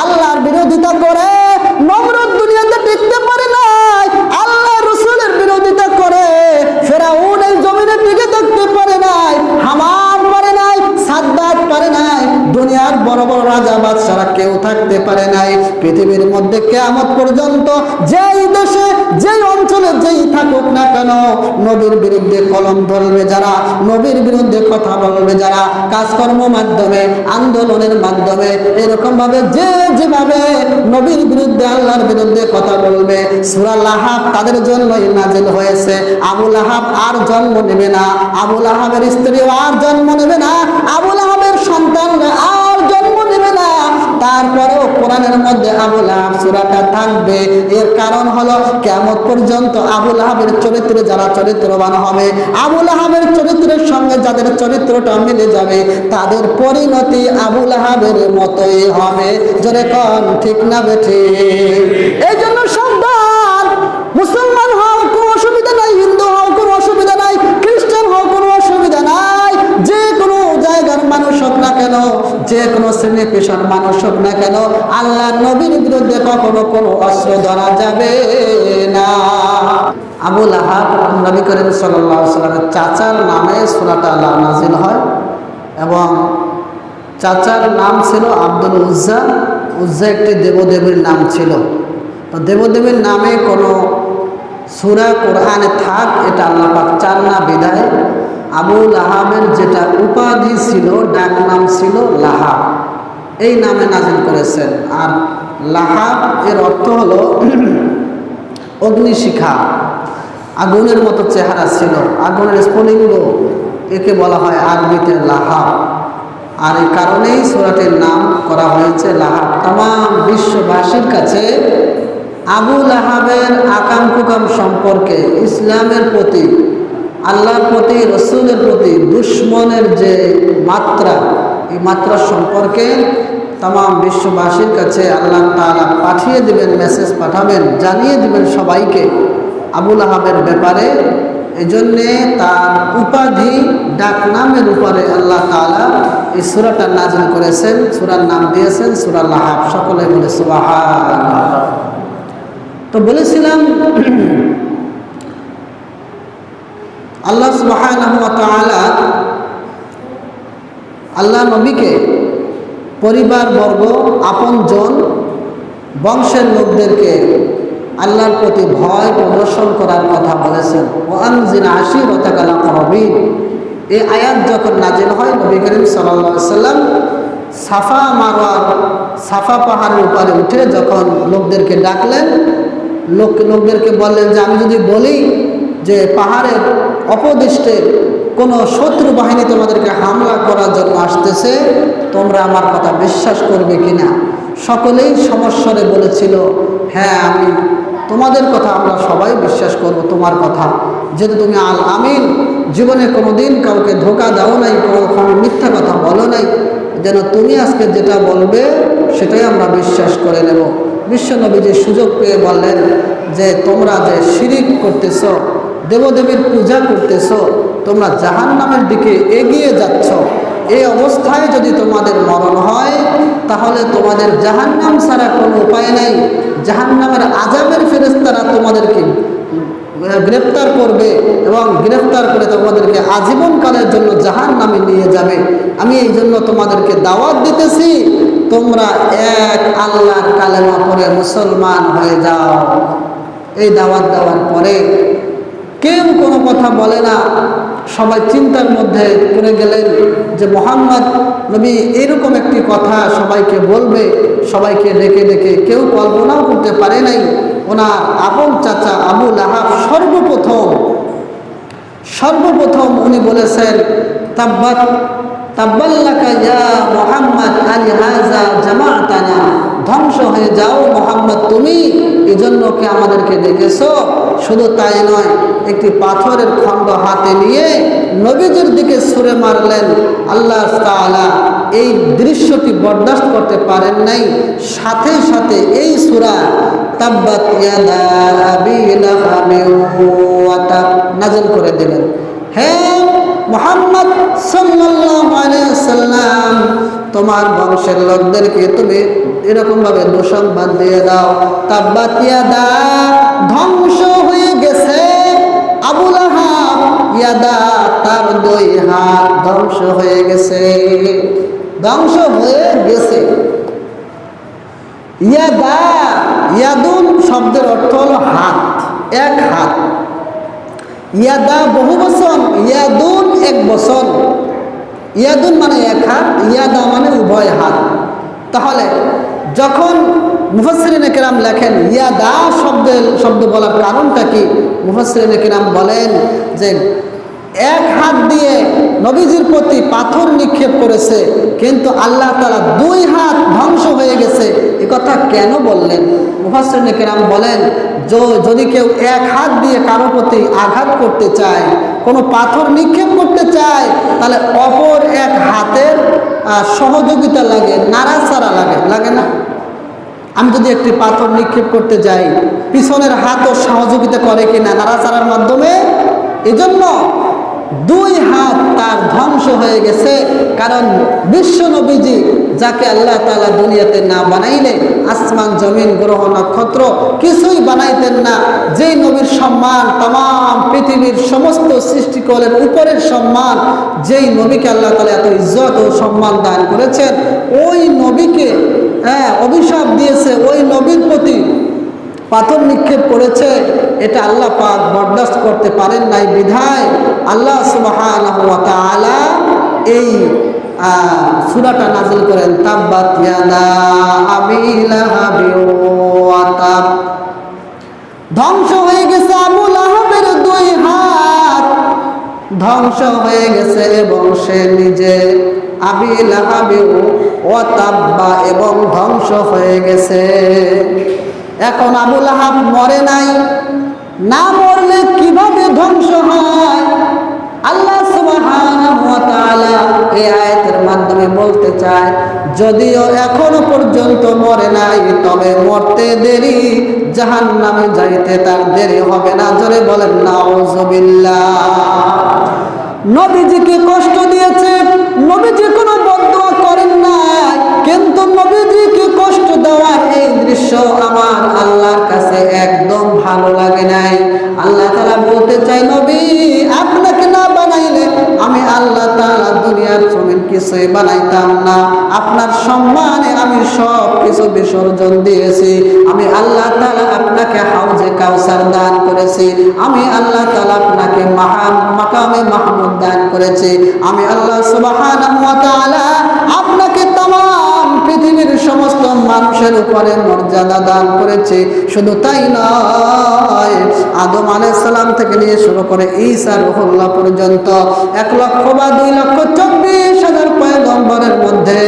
আল্লাহর বিরোধিতা করে। বড় বড় রাজা বাদশারা কেউ থাকতে পারে নাই। পৃথিবীর মধ্যে কেয়ামত পর্যন্ত যেই দেশে, যেই অঞ্চলে যেই থাকুক না কেন, নবীর বিরুদ্ধে কলম ধরবে যারা, নবীর বিরুদ্ধে কথা বলবে যারা, কাজকর্ম মাধ্যমে, আন্দোলনের মাধ্যমে এরকম ভাবে যে যেভাবে নবীর বিরুদ্ধে, আল্লাহর বিরুদ্ধে কথা বলবে, সুরা লাহাব তাদের জন্যই নাজিল হয়েছে। আবু লাহাব আর জন্ম নেবে না। আবু লাহাবের স্ত্রীও আর জন্ম নেবে না। আবু লাহাবের সন্তানরা তারপরেও কোরআনের মধ্যে আবু লাহাব সুরাটা থাকবে। এর কারণ হলো কেমন পর্যন্ত আবু লাহাবের চরিত্রে যারা চরিত্রবান হবে, আবু লাহাবের চরিত্রের সঙ্গে যাদের চরিত্রটা মিলে যাবে, তাদের পরিণতি আবু লাহাবের মতোই হবে। জোরে কন, ঠিক না বেঠে? এই জন্য সাবধান মুসলমান হও কোনো অসুবিধা নাই, হিন্দু হও কোনো অসুবিধা নাই, খ্রিস্টান হও কোনো অসুবিধা নাই, যে কোনো জায়গার মানুষ হোক না কেন যে কোনো শ্রেণি পেশার মানুষ হোক না কেন, আল্লাহ নবীর বিরুদ্ধে কখনো কোনো অস্ত্র ধরা যাবে না। আবুল আহাব নবী করিম সাল্লাহ সাল্লামের চাচার নামে সুরাটা আল্লাহ নাজিল হয় এবং চাচার নাম ছিল আব্দুল উজ্জা। উজ্জা একটি দেবদেবীর নাম ছিল। তো দেবদেবীর নামে কোনো সুরা কোরআনে থাক, এটা আল্লাহ পাক চান না বিদায় আবুল আহাবের যেটা উপাধি ছিল ডাক নাম ছিল লাহাব। এই নামে নাজিল করেছেন। আর লাহাব এর অর্থ হলো অগ্নিশিখা। আগুনের মতো চেহারা ছিল। আগুনের স্ফুলিঙ্গ, একে বলা হয় আরবিতে লাহাব। আর এই কারণেই সুরাটির নাম করা হয়েছে লাহাব। তাম বিশ্ববাসীর কাছে আবু লাহাবের আকাম কুকাম সম্পর্কে ইসলামের প্রতি আল্লাহর প্রতি, রসুলের প্রতি দুশ্মনের যে মাত্রা, এই মাত্রা সম্পর্কে তাম বিশ্ববাসীর কাছে আল্লাহ তাআলা পাঠিয়ে দিবেন মেসেজ পাঠাবেন, জানিয়ে দিবেন সবাইকে আবুল আহাবের ব্যাপারে। এই জন্যে তার উপাধি ডাক নামের উপরে আল্লাহ তাআলা এই সুরাটা নাজিল করেছেন, সুরার নাম দিয়েছেন, সুরা লাহাব। সকলে বলে সুবাহান তো বলেছিলাম আল্লাহ সুবহানাহু ওয়া তাআলা আল্লাহ নবীকে পরিবার বর্গ, আপনজন, বংশের লোকদেরকে আল্লাহর প্রতি ভয় প্রদর্শন করার কথা বলেছেন। ও আনজিন আশি রতাকালা করবিন এই আয়াত যখন নাজিল হয়, নবী করিম সাল্লা সাল্লাম সাফা মারোয়ার সাফা পাহাড়ের উপরে উঠে যখন লোকদেরকে ডাকলেন, লোক, লোকদেরকে বললেন যে, আমি যদি বলি যে পাহাড়ের অপদৃষ্টে কোনো শত্রু বাহিনী তোমাদেরকে হামলা করার জন্য আসতেছে, তোমরা আমার কথা বিশ্বাস করবে কিনা? সকলেই সমস্যারে বলেছিল হ্যাঁ আমি তোমাদের কথা আমরা সবাই বিশ্বাস করব, তোমার কথা। যেহেতু তুমি আল আমিন জীবনে কোনো দিন কাউকে ধোকা দাও নাই, কখনো মিথ্যা কথা বলো নাই, যেন তুমি আজকে যেটা বলবে, সেটাই আমরা বিশ্বাস করে নেব। বিশ্বনবী যে সুযোগ পেয়ে বললেন যে, তোমরা যে শিরিক করতেছ দেবদেবীর পূজা করতেছ, তোমরা জাহান নামের দিকে এগিয়ে যাচ্ছ। এই অবস্থায় যদি তোমাদের মরণ হয়, তাহলে তোমাদের জাহান্নাম ছাড়া কোনো উপায় নাই। জাহান্নামের আজাবের ফেরেস্তারা তোমাদেরকে গ্রেপ্তার করবে এবং গ্রেপ্তার করে তোমাদেরকে আজীবনকালের জন্য জাহান নামে নিয়ে যাবে। আমি এই জন্য তোমাদেরকে দাওয়াত দিতেছি, তোমরা এক আল্লাহর কালেমা পরে মুসলমান হয়ে যাও। এই দাওয়াত দেওয়ার পরে কেউ কোনো কথা বলে না। সবাই চিন্তার মধ্যে পড়ে গেলেন যে মোহাম্মদ নবী এরকম একটি কথা সবাইকে বলবে, সবাইকে ডেকে ডেকে। কেউ কল্পনাও করতে পারে নাই, ওনার আপন চাচা আবু লাহাব সর্বপ্রথম সর্বপ্রথম উনি বলেছেন, তাব্বাত মোহাম্মদ ধ্বংস হয়ে যাও মোহাম্মদ, তুমি এই জন্য কি আমাদেরকে ডেকেছো। শুধু তাই নয়, একটি পাথরের খণ্ড হাতে নিয়ে নবীজির দিকে ছুঁড়ে মারলেন, আল্লাহ তাআলা এই দৃশ্যটি বরদাস্ত করতে পারেন নাই। সাথে সাথে এই সূরা, তাব্বাত নাযিল করে দিলেন। হ্যাঁ মোহাম্মদ সাল্লাম তোমার বংশের লোকদেরকে তুমি এরকম ভাবে দুঃসংবাদ দিয়ে দাও। তাব্বাতিয়া দা ধ্বংস আবুল আহাব ইয়াদা, তার দুই হাত ধ্বংস হয়ে গেছে। ধ্বংস হয়ে গেছে। ইয়াদা, ইয়াদুন শব্দের অর্থ হলো হাত, এক হাত। ইয়াদা বহু বছর ইয়াদুন এক বছর ইয়াদুন মানে এক হাত, ইয়াদা মানে উভয় হাত। তাহলে যখন মুফাসরিন কেরাম লেখেন ইয়াদা শব্দের, শব্দ বলার কারণটা কি? মুফাসরিন কেরাম বলেন যে, এক হাত দিয়ে নবীজির প্রতি পাথর নিক্ষেপ করেছে, কিন্তু আল্লাহ তারা দুই হাত ধ্বংস হয়ে গেছে। এ কথা কেন বললেন? মুফাসরিন কেরাম বলেন যদি কেউ এক হাত দিয়ে কারও প্রতি আঘাত করতে চায়, কোনো পাথর নিক্ষেপ করতে চায়, তাহলে অপর এক হাতের সহযোগিতা লাগে, নাড়াচাড়া লাগে। লাগে না? আমি যদি একটি পাথর নিক্ষেপ করতে যাই, পিছনের হাতও সহযোগিতা করে কিনা নাড়াচাড়ার মাধ্যমে, এজন্য দুই হাত তার ধ্বংস হয়ে গেছে। কারণ বিশ্ব নবীজি যাকে আল্লাহ তালা দুনিয়াতে না বানাইলে, আসমান, জমিন, গ্রহ, নক্ষত্র কিছুই বানাইতেন না। যেই নবীর সম্মান তাম পৃথিবীর সমস্ত সৃষ্টিকলের উপরের সম্মান, যেই নবীকে আল্লাহ তাআলা এত ইজ্জত ও সম্মান দান করেছেন, ওই নবীকে হ্যাঁ অভিশাপ দিয়েছে। ওই নবীর প্রতি পাথর নিক্ষেপ করেছে। এটা আল্লাহ পাক বরদাস্ত করতে পারেন নাই বিধায়। আল্লাহ ওয়া এই সূরাটা নাজিল করেন ধ্বংস হয়ে গেছে আবু লাহাবের দুই হাত। ধ্বংস হয়ে গেছে এবং সে নিজে আবি লাহাবি ও তাব্বা এবং ধ্বংস হয়ে গেছে। এখন আবুল আহাব মরে নাই। না মরলে কীভাবে ধ্বংস হয়? আল্লাহ এই আয়াতের মাধ্যমে বলতে চায়, যদিও এখনও পর্যন্ত মরে নাই, তবে মরতে দেরি জাহান নামে যাইতে তার দেরি হবে না। জোরে বলেন, নাউজুবিল্লাহ। নবীজিকে কষ্ট দিয়েছে নবীজি কোনো বদয়া করেন নাই, কিন্তু নবীজিকে কষ্ট দেওয়া এই দৃশ্য আমার আল্লাহর কাছে একদম ভালো লাগে নাই। আল্লাহ তাআলা বলতে চাই নবী, আপনাকে না বানাইলে আমি আল্লাহ তাআলা দুনিয়ার জমিন কিছুই বানাইতাম না। আপনার সম্মানে আমি সব কিছু বিসর্জন দিয়েছি। আমি আল্লাহ তাআলা আপনাকে হাউজে কাউসার দান করেছে। আমি আল্লাহ তালা আপনাকে মাহান মাকামে মাহমুদ দান করেছে। আমি আল্লাহ সুবাহান আপনাকে তাম পৃথিবীর সমস্ত মানুষের উপরে মর্যাদা দান করেছে। শুধু তাই নয়, আদম আলাইসালাম থেকে নিয়ে শুরু করে ঈসা রহুল্লাহ পর্যন্ত এক লক্ষ বা দুই লক্ষ চব্বিশ পয়গম্বরের মধ্যে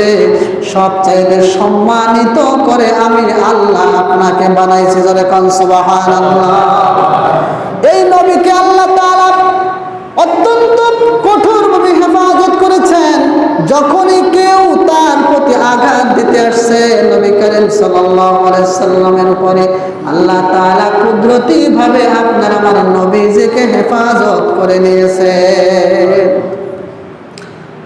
সবচাইতে সম্মানিত করে আমি আল্লাহ আপনাকে বানাইছি, জোরে কন সুবহানাল্লাহ। এই নবীকে আল্লাহ তাআলা অত্যন্ত কঠোরভাবে হেফাজত করেছেন। যখনই কেউ তার প্রতি আঘাত দিতে আসছে, নবী করিম সাল্লামের উপরে আল্লাহ তাআলা কুদরতি ভাবে আপনার আমার নবীজিকে হেফাজত করে নিয়েছে তাব্বাত ইয়াদা আবি লাহাবি ওয়া তাব।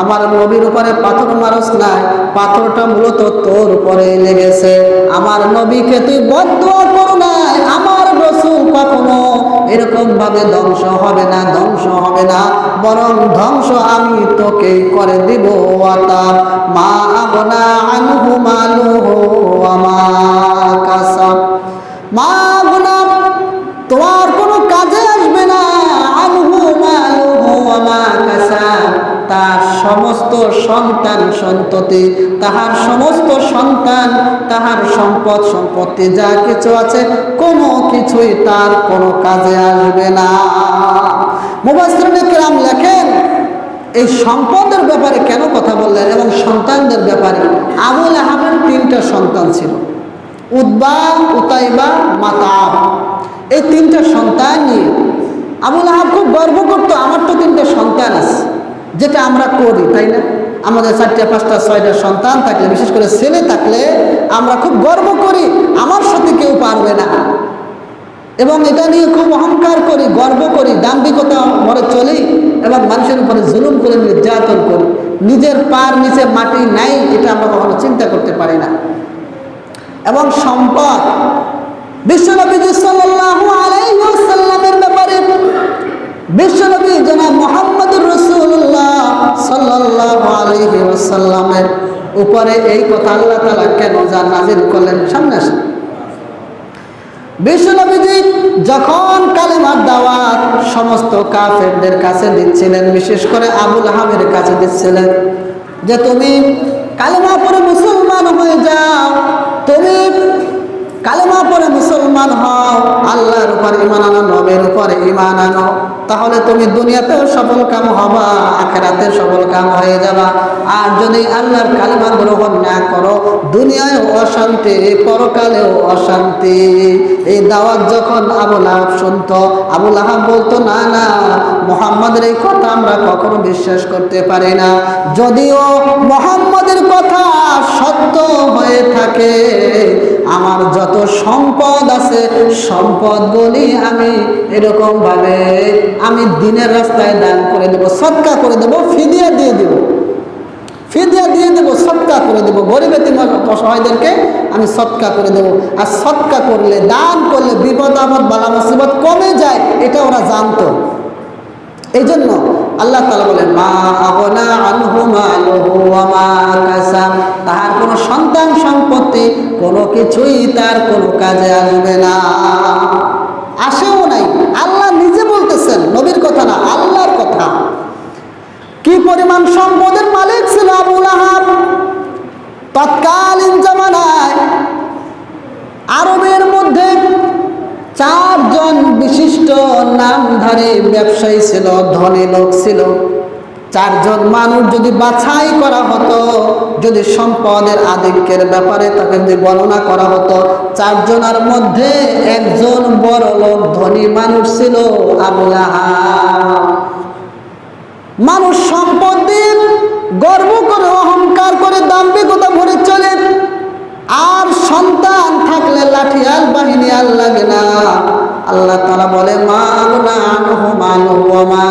আমার নবীর উপরে পাথর মারস নাই, পাথরটা মূলত তোর উপরে লেগেছে। আমার নবীকে তুই বদুয়া করো নাই, আমার রসুল কখনো এরকম ভাবে ধ্বংস হবে না, ধ্বংস হবে না, বরং ধ্বংস আমি তোকে করে দিব ওয়াতাব মা আগনা আনহু মালুহু ওয়া মা কাসাব। মা আগনা তোমার তার সমস্ত সন্তান সন্ততি, তাহার সমস্ত সন্তান, তাহার সম্পদ সম্পত্তি যা কিছু আছে, কোনো কিছুই তার কোনো কাজে আসবে না। মুবাসসিরিনে কেরাম লেখেন, এই সম্পদের ব্যাপারে কেন কথা বললেন এবং সন্তানদের ব্যাপারে? আবুল আহাবের তিনটা সন্তান ছিল উদ্বা উতাইবা, মাতাব। এই তিনটা সন্তান নিয়ে আবুল আহাব খুব গর্ব করতো, আমার তো তিনটা সন্তান আছে। যেটা আমরা করি, তাই না? আমাদের চারটে, পাঁচটা, ছয়টা সন্তান থাকলে, বিশেষ করে ছেলে থাকলে আমরা খুব গর্ব করি, আমার সাথে কেউ পারবে না। এবং এটা নিয়ে খুব অহংকার করি, গর্ব করি, দাম্ভিকতা মরে চলি এবং মানুষের উপরে জুলুম করে নির্যাতন করি। নিজের পার নিচে মাটি নাই, এটা আমরা কখনো চিন্তা করতে পারি না। এবং সম্পদ বিশ্বনবীজি সাল্লাল্লাহু আলাইহি ওয়াসাল্লামের ব্যাপারে, বিশ্বনবী জনাব মুহাম্মদুর রাসূলুল্লাহ সাল্লাল্লাহু আলাইহি ওয়াসাল্লামের উপরে এই কথা আল্লাহ তাআলা কেন যা নাজিল করলেন সামনে আসেন। বিশ্বনবীজি যখন কালেমার দাওয়াত সমস্ত কাফেরদের কাছে দিচ্ছিলেন, বিশেষ করে আবুল আহামের কাছে দিচ্ছিলেন যে, তুমি কালেমা পরে মুসলমান হয়ে যাও, তুমি কালেমা পরে মুসলমান হও, আল্লাহর উপর ইমান আনো, নবের উপরে ইমান আনো। তাহলে তুমি দুনিয়াতেও সফল কাম হবা আখেরাতে সফল কাম হয়ে যাবা। আর যদি আল্লাহর কালেমা গ্রহণ না করো দুনিয়ায় অশান্তি, পরকালেও অশান্তি। এই দাওয়াত যখন আবুল আহাব শুনত আবুল আহাব বলতো, না না, মোহাম্মদের এই কথা আমরা কখনো বিশ্বাস করতে পারি না। যদিও মোহাম্মদের কথা সত্য হয়ে থাকে, আমার যত সম্পদ আছে সম্পদ বলি আমি এরকম ভাবে আমি দিনের রাস্তায় দান করে দেব, সৎকা করে দেব, ফিদিয়া দিয়ে দেব। ফিদিয়া দিয়ে দেবো, সৎকা করে দেবো। গরিব অসহায়দেরকে আমি সৎকা করে দেবো। আর সৎকা করলে, দান করলে বিপদ আপদ, বালা মুসিবত কমে যায়, এটা ওরা জানতো। এই জন্য আল্লাহ তালা বলেন, মা তাহার কোনো সন্তান সম্পত্তি কোনো কিছুই তার কোনো কাজে আসবে না। আসেও নাই। আল্লাহ নিজে বলতেছেন নবীর কথা না, আল্লাহর কথা। কি পরিমাণ সম্পদের মালিক ছিল আবুল আহাব? তৎকালীন জামানায় আরবের মধ্যে চারজন বিশিষ্ট নামধারী ব্যবসায়ী ছিল, ধনী লোক ছিল। চারজন মানুষ যদি বাছাই করা হতো, যদি সম্পদের আধিক্যের ব্যাপারে তাকে যদি বর্ণনা করা হতো, চারজনের মধ্যে একজন বড় লোক, ধনী মানুষ ছিল মানুষ সম্পদ গর্ব করে, অহংকার করে, দাম্ভিকতা ভরে চলে। আর সন্তান থাকলে লাঠি লাঠিয়াল বাহিনী আর লাগে না। আল্লাহ তারা বলে, মা না মা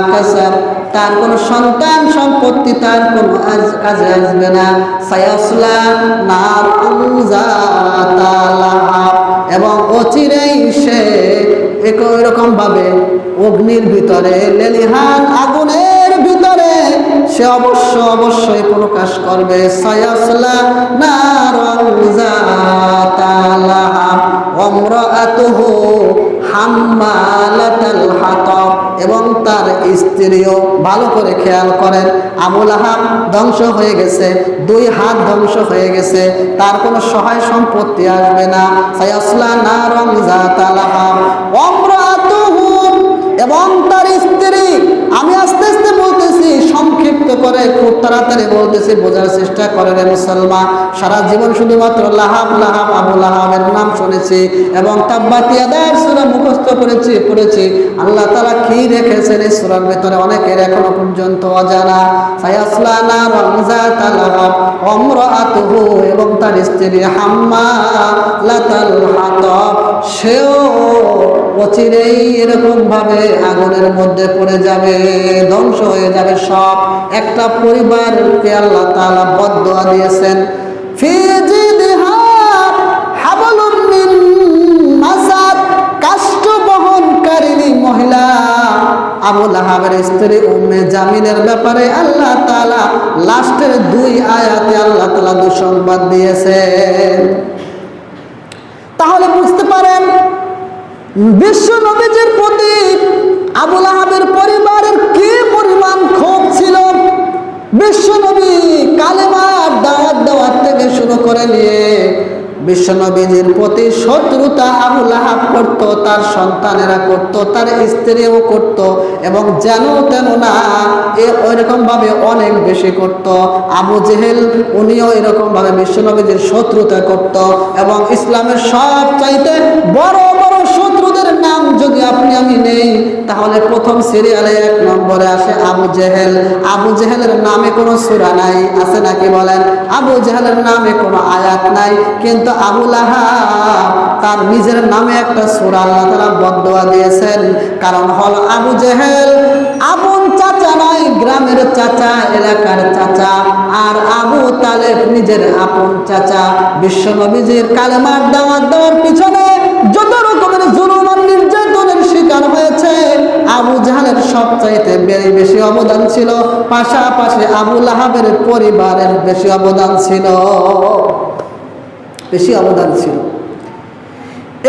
তার কোনো সন্তান সম্পত্তি তার কোনো কাজে আসবে না। সায়াসলা নার এবং অচিরেই সে একই রকম ভাবে অগ্নির ভিতরে লেলিহান ভিতরে সে অবশ্য অবশ্যই প্রকাশ করবে। এবং তার স্ত্রীও ভালো করে খেয়াল করেন। আবুল আহাব ধ্বংস হয়ে গেছে, দুই হাত ধ্বংস হয়ে গেছে, তার কোনো সহায় সম্পত্তি আসবে না। সায়াসলা যাতা লাহাব ওমরাআতুহু এবং তার স্ত্রী আমি আস্তে আস্তে বলতেছি সংক্ষিপ্ত করে খুব তাড়াতাড়ি বলতেছি, বোঝার চেষ্টা করে রে মুসলমান। সারা জীবন শুধুমাত্র লাহাব লাহাব, আবু লাহাবের নাম শুনেছি এবং তাব্বাতিয়াদার সুরা মুখস্থ করেছি, পড়েছি। আল্লাহ তারা কি রেখেছেন এই সুরার ভেতরে? অনেকের এখনও পর্যন্ত অজানা। সায়াসলানা রমজা তালাহাব অমর আতুহু এবং তার স্ত্রী হাম্মা লাতাল হাতব। সেও অচিরেই এরকম ভাবে আগুনের মধ্যে পড়ে যাবে, ধ্বংস হয়ে যাবে সব। একটা পরিবারকে আল্লাহ তাআলা বদদোয়া দিয়েছেন মহিলা। আবুল আহাবের স্ত্রী উম্মে জামিনের ব্যাপারে আল্লাহ তাআলা লাস্টের দুই আয়াতে আল্লাহ তাআলা দুঃসংবাদ দিয়েছেন। তাহলে বুঝতে পারেন, বিশ্ব নবীজির প্রতি আবুল আহাবের পরিবারের কি পরিমাণ ক্ষোভ ছিল? বিশ্ব নবী কালেমার দাওয়াত দেওয়ার থেকে শুরু করে নিয়ে বিশ্ব নবীজির প্রতি শত্রুতা আবুল আহাব করত, তার সন্তানেরা করত, তার স্ত্রীও করত এবং যেন তেন না এ ওইরকম ভাবে অনেক বেশি করত। আবু জেহেল উনিও এরকম ভাবে বিশ্ব নবীজির শত্রুতা করত এবং ইসলামের সব চাইতে বড় বড় শত্রুদের নাম যদি আপনি আমি নেই, তাহলে প্রথম সিরিয়ালে এক নম্বরে আসে আবু জেহেল। আবু জেহেলের নামে কোনো সূরা নাই, আছে নাকি বলেন? আবু জেহেলের নামে কোনো আয়াত নাই, কিন্তু আবুল আহাব তার নিজের নামে একটা সুরা আল্লাহ তারা বদোয়া দিয়েছেন। কারণ হল আবু জেহেল আপন চাচা নয়, গ্রামের চাচা, এলাকার চাচা, আর আবু তালেব নিজের আপন চাচা। বিশ্ব নবীজির কালেমার দাওয়াত দেওয়ার পিছনে যত রকমের জুলুম আর নির্যাতনের শিকার হয়েছে, আবু জাহালের সবচাইতে বেশি বেশি অবদান ছিল। পাশাপাশি আবু লাহাবের পরিবারের বেশি অবদান ছিল। বেশি অবদান ছিল।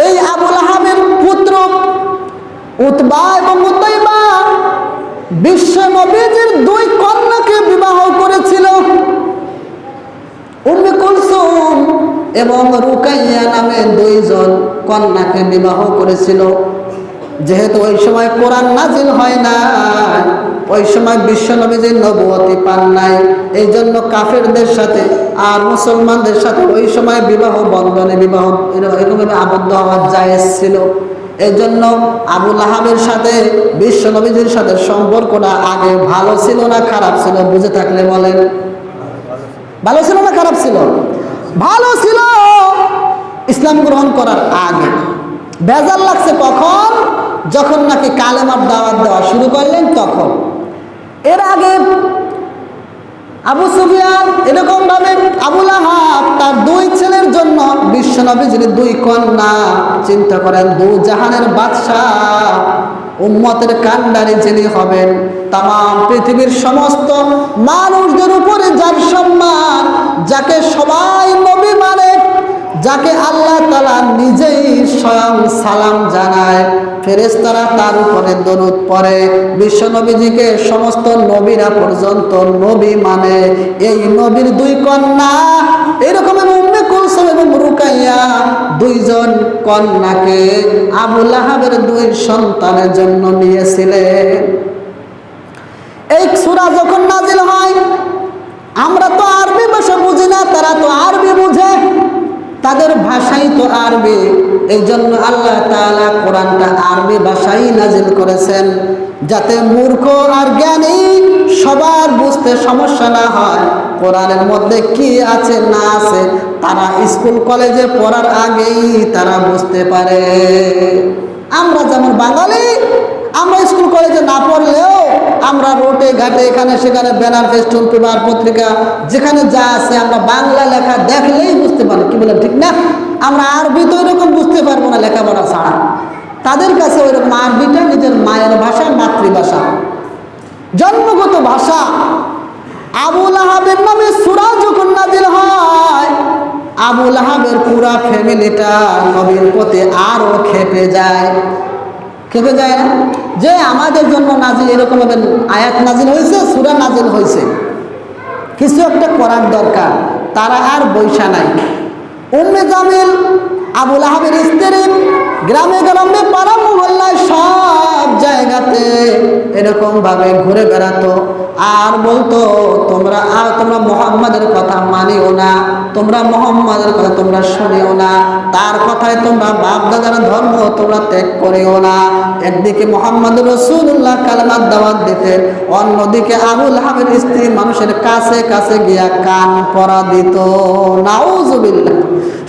এই আবুল আহাবের পুত্র উতবা এবং উতৈবা বিশ্ব নবীজির দুই কন্যাকে বিবাহ করেছিল। উম্মে কুলসুম এবং রুকাইয়া নামে দুইজন কন্যাকে বিবাহ করেছিল। যেহেতু ওই সময় কোরআন নাজিল হয় না ওই সময় বিশ্ব নবীজির নবুয়তি পান নাই এই জন্য কাফেরদের সাথে আর মুসলমানদের সাথে ওই সময় বিবাহ বন্ধনে বিবাহ এরকমভাবে আবদ্ধ হওয়ার জায়েজ ছিল। এই জন্য আবুল আহাবের সাথে, বিশ্ব নবীজির সাথে সম্পর্কটা আগে ভালো ছিল না খারাপ ছিল, বুঝে থাকলে বলেন। ভালো ছিল না খারাপ ছিল? ভালো ছিল। ইসলাম গ্রহণ করার আগে। বেজার লাগছে কখন? যখন নাকি কালেমার দাওয়াত দেওয়া শুরু করলেন, তখন। এর আগে আবু সুফিয়ান এরকম ভাবে আবুল আহাব তার দুই ছেলের জন্য বিশ্ব নবীজির দুই কন্যা, চিন্তা করেন, দু জাহানের বাদশাহ, উম্মতের কান্ডারি যিনি হবেন তাম পৃথিবীর সমস্ত মানুষদের উপরে যার সম্মান, যাকে সবাই নবী মানে যাকে আল্লাহ তালা নিজেই স্বয়ং সালাম জানায় ফেরেস্তারা তার উপরে দরুদ পরে বিশ্ব নবীজিকে সমস্ত নবীরা পর্যন্ত নবী মানে। এই নবীর দুই কন্যা, এরকম উম্মে দুইজন কন্যাকে আবুল আহাবের দুই সন্তানের জন্য নিয়েছিলেন। এই সূরা যখন নাজিল হয়, আমরা তো আরবি ভাষা বুঝি না, তারা তো আরবি বুঝে। তাদের ভাষাই তো আরবি। এই জন্য আল্লাহ তাআলা কোরআনটা আরবি ভাষাই নাজিল করেছেন। যাতে মূর্খ আর জ্ঞানী সবার বুঝতে সমস্যা না হয়। কোরআনের মধ্যে কি আছে, না আছে, তারা স্কুল, কলেজে পড়ার আগেই তারা বুঝতে পারে। আমরা যেমন বাঙালি আমরা স্কুল কলেজে না পড়লেও আমরা রোডে, ঘাটে, এখানে সেখানে ব্যানার, ফেস্টুন পেপার পত্রিকা, যেখানে যা আছে আমরা বাংলা লেখা দেখলেই বুঝতে পারি কি বলে ঠিক না? আমরা আরবি তো এরকম বুঝতে পারব না লেখাপড়া ছাড়া। তাদের কাছে ওই রকম আরবিটা নিজের মায়ের ভাষা, মাতৃভাষা। জন্মগত ভাষা। আবুল আহাবের নামে সুরা যখন নাজিল হয়, আবুল আহাবের পুরা ফ্যামিলিটা নবীর পথে আরও খেপে যায়। খেপে যায় না? যে আমাদের জন্য নাজিল, এরকম ভাবে আয়াত নাজিল হয়েছে, সুরা নাজিল হয়েছে। কিছু একটা করার দরকার, তারা আর বৈশা নাই। অন্য জামিল, আবুল আহমের স্ত্রী গ্রামে গ্রামে পাড়া মহল্লায় সব জায়গাতে এরকম ভাবে ঘুরে বেড়াতো। আর বলতো, তোমরা আর তোমরা মোহাম্মদের কথা মানিও না, তোমরা মোহাম্মদের কথা তোমরা শুনিও না, তার কথায় তোমরা বাপ দাদার ধর্ম তোমরা ত্যাগ করিও না। একদিকে মোহাম্মদ রসুল্লাহ কালমার দাওয়াত দিতেন, অন্যদিকে আবুল হাবের স্ত্রী মানুষের কাছে কাছে গিয়া কান পরা দিত। নাউজুবিল্লাহ।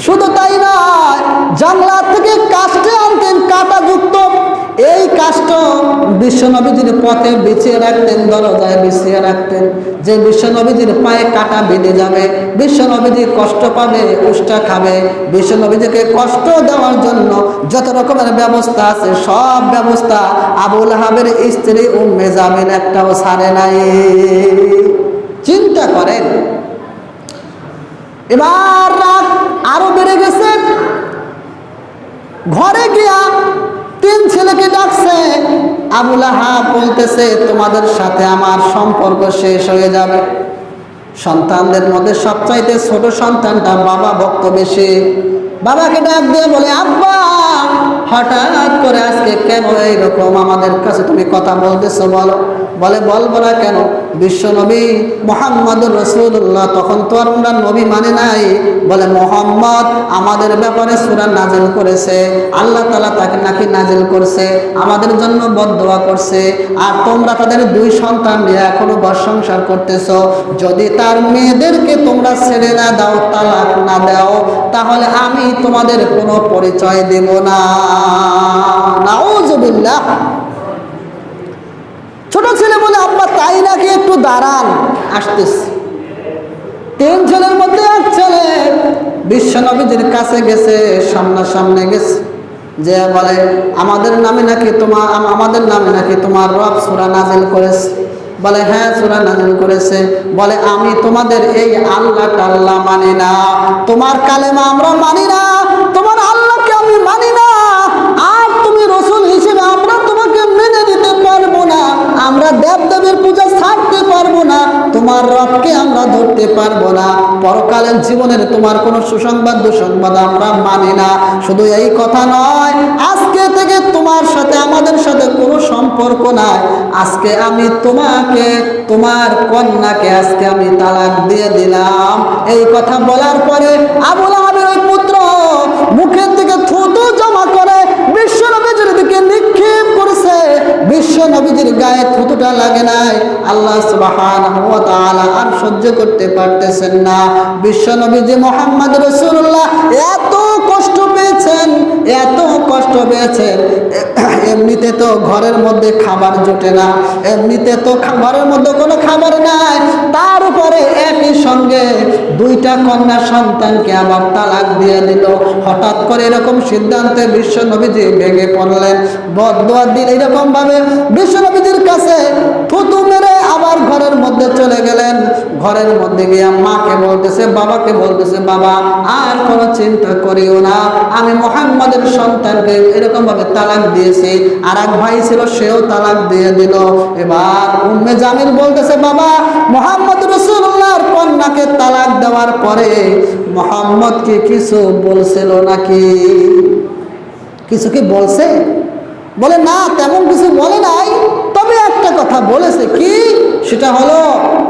শুধু তাই নয়, জানলা থেকে কাস্টে আনতেন কাটা যুক্ত এই কাষ্ট বিশ্বনবীজির পথে বিছিয়ে রাখতেন, দরজায় বিছিয়ে রাখতেন। যে বিশ্বনবীজির পায়ে কাটা বেঁধে যাবে বিশ্বনবীজি কষ্ট পাবে, উষ্টা খাবে। বিশ্বনবীজিকে কষ্ট দেওয়ার জন্য যত রকমের ব্যবস্থা আছে, সব ব্যবস্থা আবুল হাবের স্ত্রী উম্মে জামিন একটাও সারে নাই। চিন্তা করেন, এবার রাত আরও বেড়ে গেছে। ঘরে গিয়া তিন ছেলেকে ডাকছে আবুল আহাব বলতেছে, তোমাদের সাথে আমার সম্পর্ক শেষ হয়ে যাবে। সন্তানদের মধ্যে সবচাইতে ছোট সন্তানটা বাবা ভক্ত বেশি। বাবাকে ডাক দিয়ে বলে, আব্বা, হঠাৎ করে আজকে কেন এইরকম? আমাদের কাছে তুমি কথা বলতেছো বলো। বলে বলব না কেন? বিশ্ব নবী মোহাম্মদ রসুল্লাহ তখন তো ওনার নবী মানে নাই। বলে, মোহাম্মদ আমাদের ব্যাপারে সুরা নাজেল করেছে। আল্লাহ তালা তাকে নাকি নাজেল করছে? আমাদের জন্য বদোয়া করছে। আর তোমরা তাদের দুই সন্তান নিয়ে এখনও সংসার করতেছ। যদি তার মেয়েদেরকে তোমরা ছেড়ে না দাও, তালাক না দাও, তাহলে আমি তোমাদের কোনো পরিচয় দেব না। নাউজুবিল্লাহ। ছোট ছেলে বলে আব্বা তাই নাকি একটু দাঁড়ান, আসতেছি। তিন ছেলের মধ্যে এক ছেলে বিশ্বনবীজির কাছে গেছে, সামনাসামনে গেছে। যে বলে, আমাদের নামে নাকি তোমার আমাদের নামে নাকি তোমার রব সুরা নাজিল করেছে? বলে হ্যাঁ সুরা নাজিল করেছে। বলে, আমি তোমাদের এই আল্লাহ টাল্লাহ মানি না। তোমার কালেমা আমরা মানি না। তোমার আল্লাহকে আমি মানি না। আমরা দেব দেবের পূজা ছাড়তে পারব না, তোমার রবকে আমরা ধরতে পারব না। পরকালের জীবনের তোমার কোনো সুসংবাদ, দুঃসংবাদ আমরা মানি না। শুধু এই কথা নয়, আজকে থেকে তোমার সাথে, আমাদের সাথে কোনো সম্পর্ক নাই। আজকে আমি তোমাকে, তোমার কন্যাকে আজকে আমি তালাক দিয়ে দিলাম। এই কথা বলার পরে আবুল আহাবের ওই পুত্র মুখের নবীজির গায়ে থুতুটা লাগে নাই। আল্লাহ সুবাহান আর সহ্য করতে পারতেছেন না। বিশ্ব নবীজি মোহাম্মদ রসুল্লাহ এত কষ্ট পেয়েছেন, এত কষ্ট পেয়েছেন। এমনিতে তো ঘরের মধ্যে খাবার জোটে না, এমনিতে তো খা- ঘরের মধ্যে কোনো খাবার নাই। তার উপরে একই সঙ্গে দুইটা কন্যা সন্তানকে আবার তালাক দিয়ে দিল। হঠাৎ করে এরকম সিদ্ধান্তে বিশ্ব নবীজি ভেঙে পড়লেন। বদুয়া দিন এরকম ভাবে বিশ্ব নবীজির কাছে থুতু মেরে আবার ঘরের মধ্যে চলে গেলেন। ঘরের মধ্যে গিয়ে মাকে বলতেছে, বাবাকে বলতেছে, বাবা, আর কোনো চিন্তা করিও না। আমি মোহাম্মদের সন্তানকে এরকম ভাবে তালাক দিয়েছি। আর এক ভাই ছিল, সেও তালাক দিয়ে দিল। এবার উম্মে জামিল বলতেছে, বাবা, মোহাম্মদ রসুল্লাহর কন্যাকে তালাক দেওয়ার পরে মোহাম্মদ কি কিছু বলছিল নাকি? কিছু কি বলছে? বলে, না, তেমন কিছু বলে নাই। তবে একটা কথা বলেছে কি? সেটা হলো,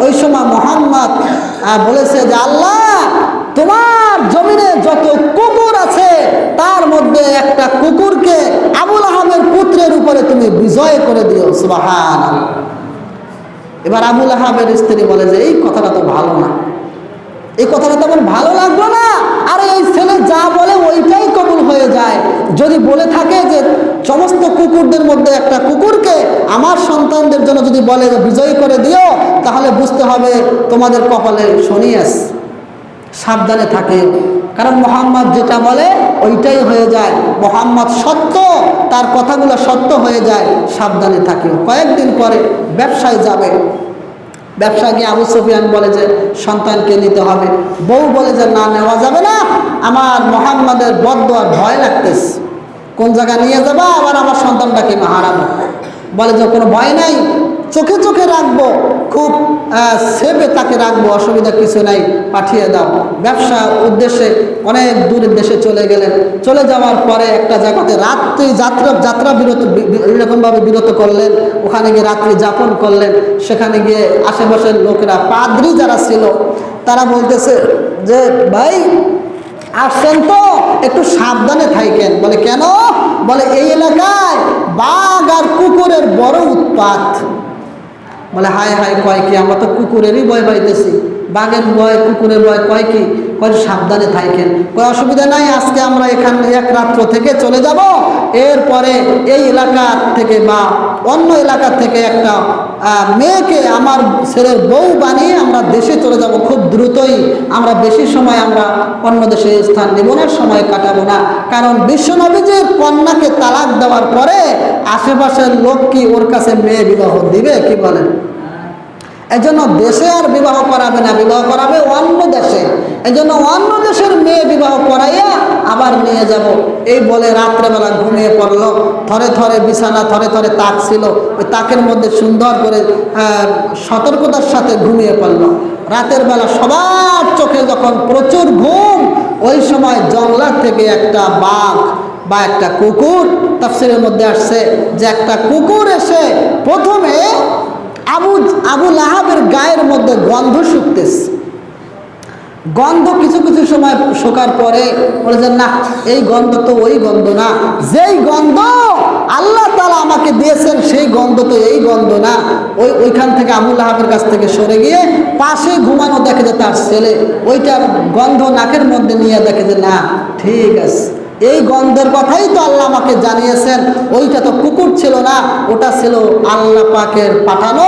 ওই সময় মোহাম্মদ বলেছে যে, আল্লাহ তোমার জমিনে যত কুকুর আছে, তার মধ্যে একটা কুকুরকে আবুল আহমের পুত্রের উপরে তুমি বিজয় করে দিও সুবাহান এবার আবুল আহাবের স্ত্রী বলে যে, এই কথাটা তো ভালো না। এই কথাটা তো আমার ভালো লাগল না। আর, এই ছেলে যা বলে ওইটাই কবুল হয়ে যায়। যদি বলে থাকে যে, সমস্ত কুকুরদের মধ্যে একটা কুকুরকে আমার সন্তানদের জন্য যদি বলে বিজয়ী করে দিও, তাহলে বুঝতে হবে তোমাদের কপালে শনি আছে। সাবধানে থাকে। কারণ মোহাম্মদ যেটা বলে, ওইটাই হয়ে যায়। মোহাম্মদ সত্য, তার কথাগুলো সত্য হয়ে যায়, সাবধানে থাকে। কয়েকদিন পরে ব্যবসায় যাবে। ব্যবসা গিয়ে আবু সুফিয়ান বলে যে, সন্তানকে নিতে হবে। বউ বলে যে, না, নেওয়া যাবে না। আমার মোহাম্মদের বদোয়ার ভয় লাগতেছে। কোন জায়গায় নিয়ে যাবা? আবার আমার সন্তানটাকে মা হারাবো বলে যে, কোনো ভয় নাই। চোখে চোখে রাখব, খুব সেভে তাকে রাখব, অসুবিধা কিছু নাই, পাঠিয়ে দাও। ব্যবসা উদ্দেশ্যে অনেক দূরের দেশে চলে গেলেন। চলে যাওয়ার পরে একটা জায়গাতে রাত্রি যাত্রা যাত্রা বিরত এরকমভাবে বিরত করলেন। ওখানে গিয়ে রাত্রি যাপন করলেন। সেখানে গিয়ে আশেপাশের লোকেরা, পাদ্রি যারা ছিল, তারা বলতেছে যে, ভাই, আসছেন তো, একটু সাবধানে থাকেন। বলে, কেন? বলে, এই এলাকায় বাঘ আর কুকুরের বড় উৎপাত। বলে, হায় হায় কয় কি? আমরা তো কুকুরেরই ভয় পাইতেছি। বাঘের ভয়, কুকুরের ভয় কয় কি? কয় সাবধানে থাকেন। কয়, অসুবিধা নাই, আজকে আমরা এখান এক রাত্র থেকে চলে যাব। এরপরে এই এলাকার থেকে বা অন্য এলাকা থেকে একটা মেয়েকে আমার ছেলের বউ বানিয়ে আমরা দেশে চলে যাব। খুব দ্রুতই আমরা বেশি সময় আমরা অন্য দেশে স্থান নেব না, সময় কাটাবো না। কারণ বিশ্বনবীজির কন্যাকে তালাক দেওয়ার পরে আশেপাশের লোক কি ওর কাছে মেয়ে বিবাহ দিবে, কি বলেন? এই জন্য দেশে আর বিবাহ করাবে না, বিবাহ করাবে অন্য দেশে। এই জন্য অন্য দেশের মেয়ে বিবাহ করাইয়া আবার নিয়ে যাব। এই বলে রাত্রেবেলা ঘুমিয়ে পড়ল। থরে থরে বিছানা, থরে থরে তাক ছিল। ওই তাকের মধ্যে সুন্দর করে সতর্কতার সাথে ঘুমিয়ে পড়ল। রাতের বেলা সবার চোখে যখন প্রচুর ঘুম, ওই সময় জঙ্গলার থেকে একটা বাঘ বা একটা কুকুর, তাফসিরের মধ্যে আসছে যে একটা কুকুর এসে প্রথমে আবু আবু লাহাবের গায়ের মধ্যে গন্ধ শুকতেছে। গন্ধ কিছু কিছু সময় শোকার পরে বলে যে, না, এই গন্ধ তো ওই গন্ধ না। যেই গন্ধ আল্লাহ তালা আমাকে দিয়েছেন, সেই গন্ধ তো এই গন্ধ না। ওই ওইখান থেকে আবুল আহাবের কাছ থেকে সরে গিয়ে পাশে ঘুমানো দেখে যে তার ছেলে। ওইটার গন্ধ নাকের মধ্যে নিয়ে দেখে যে, না, ঠিক আছে। এই গন্ধের কথাই তো আল্লাহ আমাকে জানিয়েছেন। ওইটা তো কুকুর ছিল না, ওটা ছিল আল্লাহ পাকের পাঠানো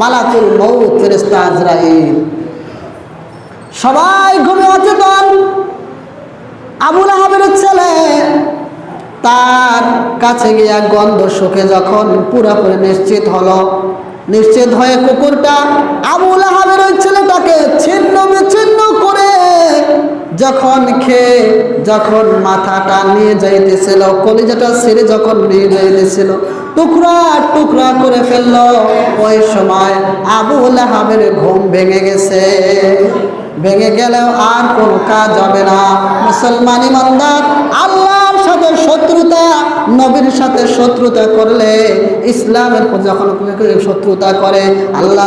মালাকুল মৌত ফেরেস্তা আজরাইল। সবাই ঘুমে অচেতন। আবুল আহাবের ছেলে তার কাছে গিয়া গন্ধ শুকে যখন পুরোপুরি নিশ্চিত হলো, নিশ্চিত হয়ে কুকুরটা আবুল আহাবের ওই ছেলেটাকে ছিন্ন বিচ্ছিন্ন যখন খেয়ে যখন মাথাটা নিয়ে যাইতেছিল, কলিজাটা ছেড়ে যখন নিয়ে যাইতেছিল, টুকরা টুকরা করে ফেলল। ওই সময় আবুল আহাবের ঘুম ভেঙে গেছে। ভেঙে গেলেও আর কোন কাজ হবে না। মুসলমান ইমানদার আল্লাহর সাথে শত্রুতা, নবীর সাথে শত্রুতা করলে ইসলামের যখন শত্রুতা করে, আল্লাহ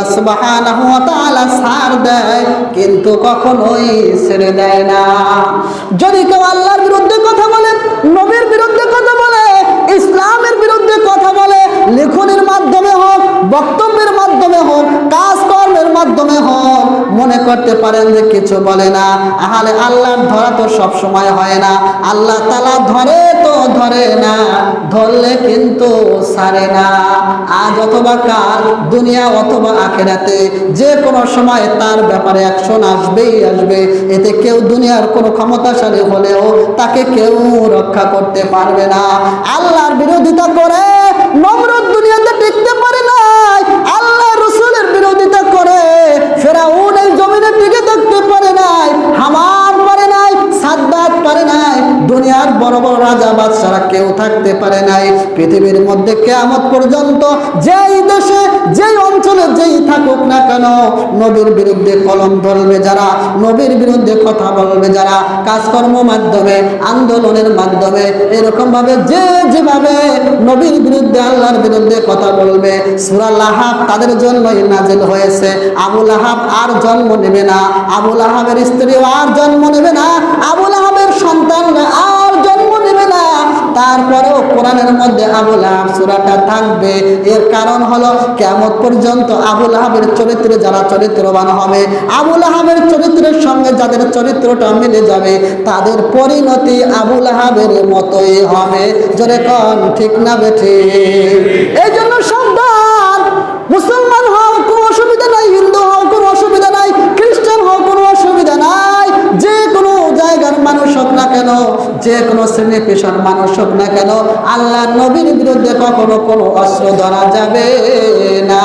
ছাড় দেয়, কিন্তু কখনোই ছেড়ে দেয় না। যদি কেউ আল্লাহর বিরুদ্ধে কথা বলে, নবীর বিরুদ্ধে কথা বলে, ইসলামের বিরুদ্ধে কথা বলে, লেখনের মাধ্যমে হোক, বক্তব্যের মাধ্যমে হোক, কাজকর্মের মাধ্যমে মনে করতে পারেন যে কিছু বলে না। আহলে আল্লাহর ধরা তো সব সময় হয় না। আল্লাহ তালা ধরে তো ধরে না, ধরলে কিন্তু ছাড়ে না। আজ অথবা কাল, দুনিয়া অথবা আখেরাতে যে কোনো সময় তার ব্যাপারে অ্যাকশন আসবেই আসবে। এতে কেউ দুনিয়ার কোনো ক্ষমতাশালী হলেও তাকে কেউ রক্ষা করতে পারবে না। আল্লাহর বিরোধিতা করে নমরুদ দুনিয়াতে ফেরাউন এই জমিনের দিকে দেখতে পারে নাই হামার পারে নাই সাদ্দাত পারে নাই। দুনিয়ার বড় বড় রাজা বাদশারা কেউ থাকতে পারে নাই। পৃথিবীর মধ্যে কেয়ামত পর্যন্ত যেই দেশে, যেই অঞ্চলে যেই থাকুক না কেন, নবীর বিরুদ্ধে কলম ধরবে যারা, নবীর বিরুদ্ধে কথা বলবে যারা, কাজকর্ম মাধ্যমে, আন্দোলনের মাধ্যমে এরকম ভাবে যে যেভাবে নবীর বিরুদ্ধে, আল্লাহর বিরুদ্ধে কথা বলবে, সুরা লাহাব তাদের জন্যই নাজেল হয়েছে। আবুল আহাব আর জন্ম নেবে না। আবুল আহাবের স্ত্রীও আর জন্ম নেবে না। আবুল আহাবের সন্তানরা আর জন্ম নেবে না তারপরেও কোরআনের মধ্যে আবুল আহাব সুরাটা থাকবে। এর কারণ হলো কেমন পর্যন্ত আবুল আহাবের চরিত্রে যারা চরিত্রবান হবে আবুল আহাবের চরিত্রের সঙ্গে যাদের চরিত্রটা মিলে যাবে তাদের পরিণতি আবুল আহাবের মতোই হবে। জোরে কন ঠিক না বেঠে? এই জন্য সাবধান মুসলমান মানুষ হোক না কেন, যে কোনো শ্রেণি পেশার মানুষ হোক না কেন আল্লাহ নবীর বিরুদ্ধে কখনো কোনো অস্ত্র ধরা যাবে না।